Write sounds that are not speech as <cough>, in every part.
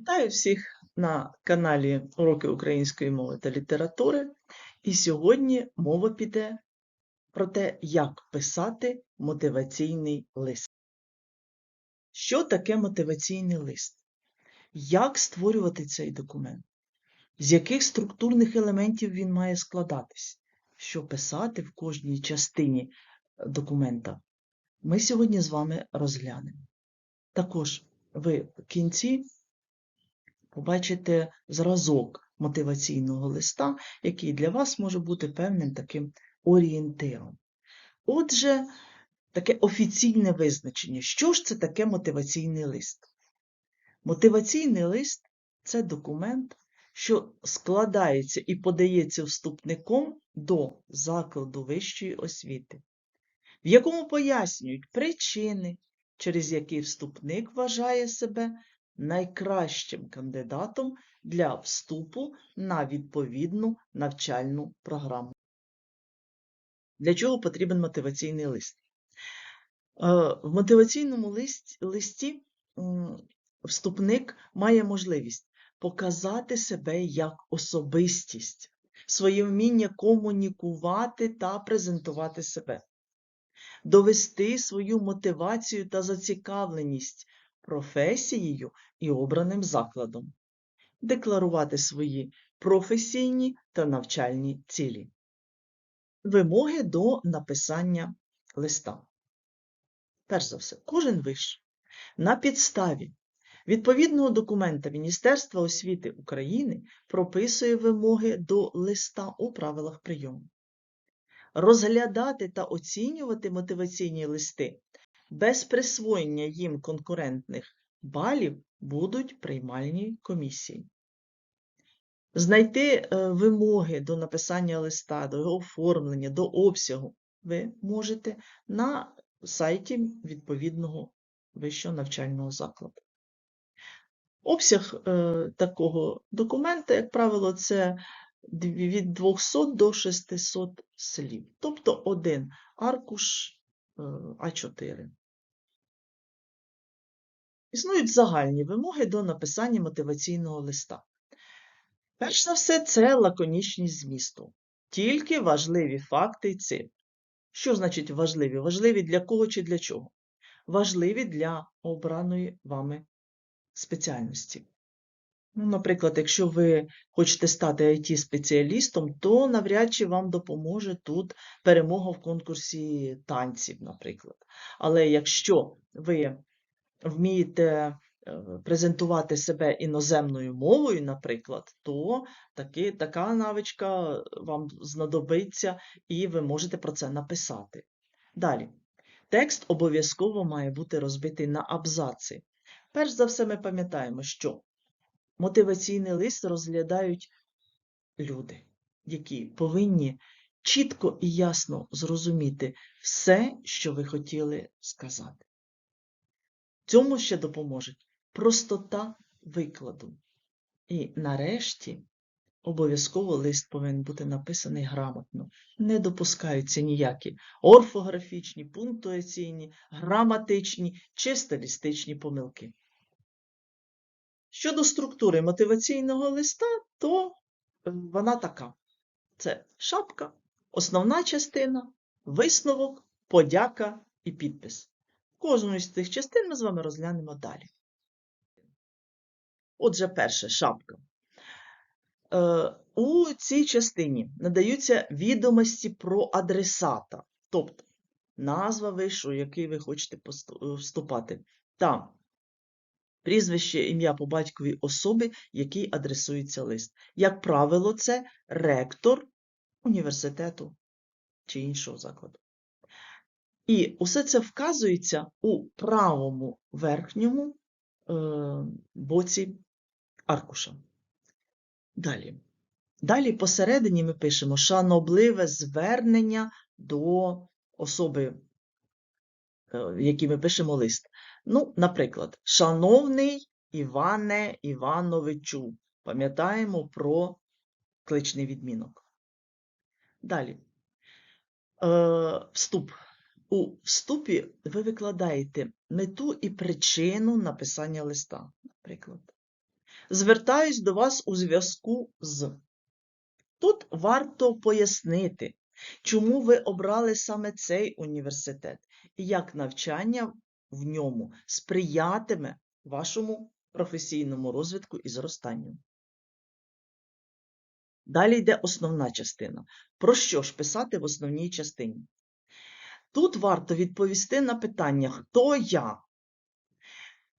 Вітаю всіх на каналі Уроки української мови та літератури. І сьогодні мова піде про те, як писати мотиваційний лист. Що таке мотиваційний лист? Як створювати цей документ? З яких структурних елементів він має складатись? Що писати в кожній частині е, документа? Ми сьогодні з вами розглянемо. Також ви в кінці побачите зразок мотиваційного листа, який для вас може бути певним таким орієнтиром. Отже, таке офіційне визначення. Що ж це таке мотиваційний лист? Мотиваційний лист це документ, що складається і подається вступником до закладу вищої освіти, в якому пояснюють причини, через які вступник вважає себе найкращим кандидатом для вступу на відповідну навчальну програму. Для чого потрібен мотиваційний лист? Е, В мотиваційному листі, листі вступник має можливість показати себе як особистість, своє вміння комунікувати та презентувати себе, довести свою мотивацію та зацікавленість професією і обраним закладом, декларувати свої професійні та навчальні цілі. Вимоги до написання листа. Перш за все, кожен виш на підставі відповідного документа Міністерства освіти України прописує вимоги до листа у правилах прийому. Розглядати та оцінювати мотиваційні листи без присвоєння їм конкурентних балів будуть приймальні комісії. Знайти е, вимоги до написання листа, до його оформлення, до обсягу ви можете на сайті відповідного вищого навчального закладу. Обсяг е, такого документа, як правило, це від 200 до 600 слів, тобто один аркуш А4. Існують загальні вимоги до написання мотиваційного листа. Перш за все, це лаконічність змісту. Тільки важливі факти і цифри. Що значить важливі? Важливі для кого чи для чого? Важливі для обраної вами спеціальності. Ну, наприклад, якщо ви хочете стати IT-спеціалістом, то навряд чи вам допоможе тут перемога в конкурсі танців, наприклад. Але якщо ви вмієте е, презентувати себе іноземною мовою, наприклад, то таки, така навичка вам знадобиться, і ви можете про це написати. Далі. Текст обов'язково має бути розбитий на абзаци. Перш за все, ми пам'ятаємо, що мотиваційний лист розглядають люди, які повинні чітко і ясно зрозуміти все, що ви хотіли сказати. Цьому ще допоможуть простота викладу. І нарешті обов'язково лист повинен бути написаний грамотно. Не допускаються ніякі орфографічні, пунктуаційні, граматичні чи стилістичні помилки. Щодо структури мотиваційного листа, то е, вона така: це шапка, основна частина, висновок, подяка і підпис. Кожну з цих частин ми з вами розглянемо далі. Отже, перше шапка. Е, у цій частині надаються відомості про адресата, тобто назва вишу, який ви хочете вступати, та прізвище, ім'я по батьковій особи, якій адресується лист. Як правило, це ректор університету чи іншого закладу. І усе це вказується у правому верхньому е, боці аркуша. Далі. Далі посередині ми пишемо шанобливе звернення до особи, е, в якій ми пишемо лист. Ну, наприклад, шановний Іване Івановичу. Пам'ятаємо про кличний відмінок. Далі. Е, вступ. У вступі ви викладаєте мету і причину написання листа, наприклад. Звертаюсь до вас у зв'язку з. Тут варто пояснити, чому ви обрали саме цей університет і як навчання в ньому сприятиме вашому професійному розвитку і зростанню. Далі йде основна частина. Про що ж писати в основній частині? Тут варто відповісти на питання Хто я?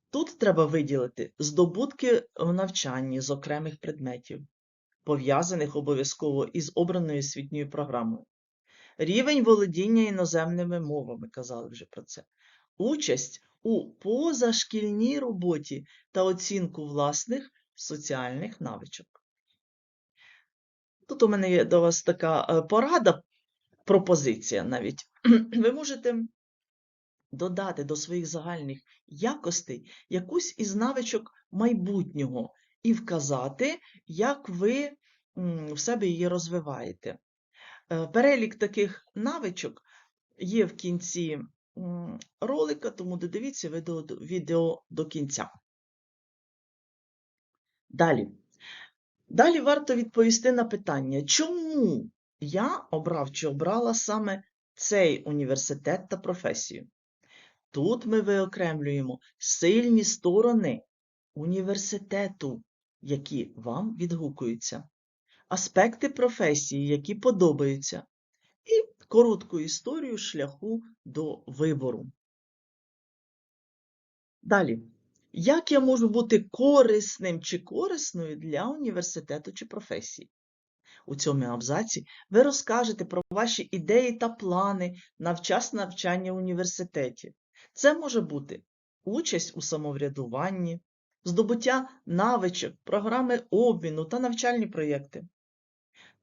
Тут треба виділити здобутки в навчанні з окремих предметів, пов'язаних обов'язково із обраною освітньою програмою. Рівень володіння іноземними мовами, казали вже про це. Участь у позашкільній роботі та оцінку власних соціальних навичок. Тут у мене є до вас така е, порада, пропозиція навіть. <clears throat> Ви можете додати до своїх загальних якостей якусь із навичок майбутнього і вказати, як ви в себе її розвиваєте. Е, Перелік таких навичок є в кінці ролика, тому додивіться відео, відео до кінця. Далі. Далі варто відповісти на питання, чому я обрав чи обрала саме цей університет та професію. Тут ми виокремлюємо сильні сторони університету, які вам відгукуються, аспекти професії, які подобаються, коротку історію шляху до вибору. Далі. Як я можу бути корисним чи корисною для університету чи професії? У цьому абзаці ви розкажете про ваші ідеї та плани на вчасне навчання в університеті. Це може бути участь у самоврядуванні, здобуття навичок, програми обміну та навчальні проєкти.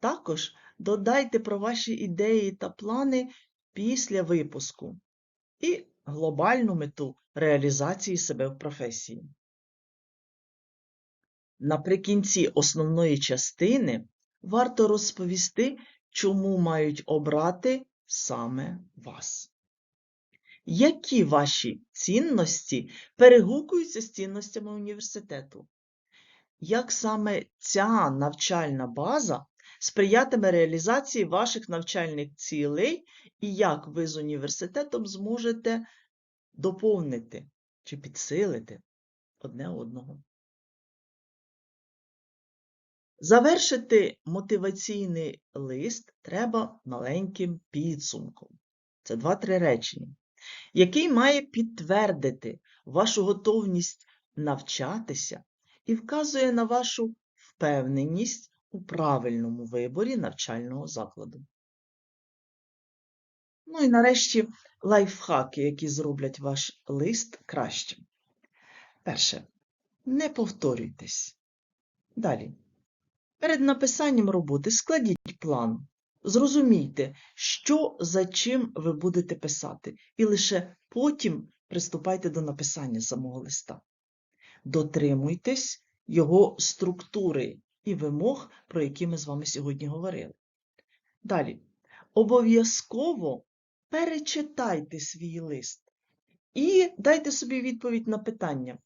Також додайте про ваші ідеї та плани після випуску і глобальну мету реалізації себе в професії. Наприкінці основної частини варто розповісти, чому мають обрати саме вас. Які ваші цінності перегукуються з цінностями університету? Як саме ця навчальна база сприятиме реалізації ваших навчальних цілей і як ви з університетом зможете доповнити чи підсилити одне одного? Завершити мотиваційний лист треба маленьким підсумком. Це два-три речення, який має підтвердити вашу готовність навчатися і вказує на вашу впевненість у правильному виборі навчального закладу. Ну і нарешті лайфхаки, які зроблять ваш лист кращим. Перше. Не повторюйтесь. Далі. Перед написанням роботи складіть план. Зрозумійте, що за чим ви будете писати, і лише потім приступайте до написання самого листа. Дотримуйтесь його структури і вимог, про які ми з вами сьогодні говорили. Далі. Обов'язково перечитайте свій лист і дайте собі відповідь на питання.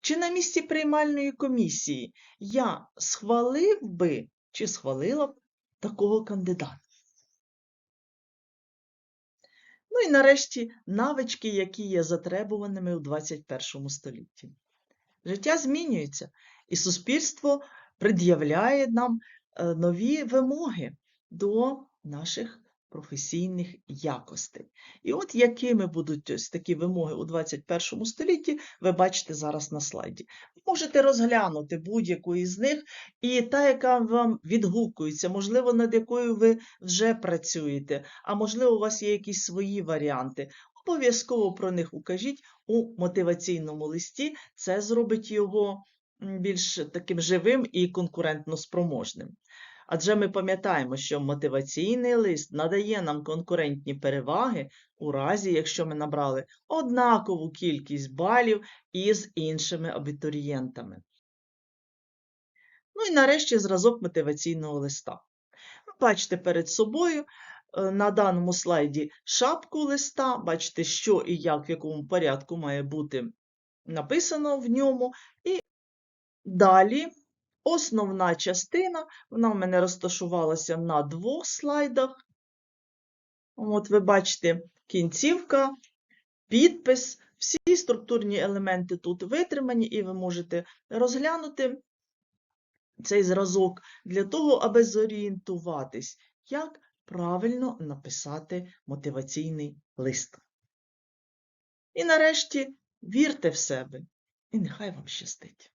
Чи на місці приймальної комісії я схвалив би чи схвалила б такого кандидата? Ну і нарешті навички, які є затребуваними у 21 столітті. Життя змінюється, і суспільство пред'являє нам е, нові вимоги до наших професійних якостей. І от якими будуть ось такі вимоги у 21 столітті, ви бачите зараз на слайді. Можете розглянути будь-яку із них, і та, яка вам відгукується, можливо, над якою ви вже працюєте, а можливо, у вас є якісь свої варіанти. Обов'язково про них укажіть у мотиваційному листі, це зробить його більш таким живим і конкурентно спроможним. Адже ми пам'ятаємо, що мотиваційний лист надає нам конкурентні переваги у разі, якщо ми набрали однакову кількість балів із іншими абітурієнтами. Ну і нарешті зразок мотиваційного листа. Бачите перед собою е, на даному слайді шапку листа, бачите, що і як, в якому порядку має бути написано в ньому, і Далі основна частина, вона в мене розташувалася на двох слайдах. От ви бачите, кінцівка, підпис, всі структурні елементи тут витримані, і ви можете розглянути цей зразок для того, аби зорієнтуватись, як правильно написати мотиваційний лист. І нарешті вірте в себе, і нехай вам щастить.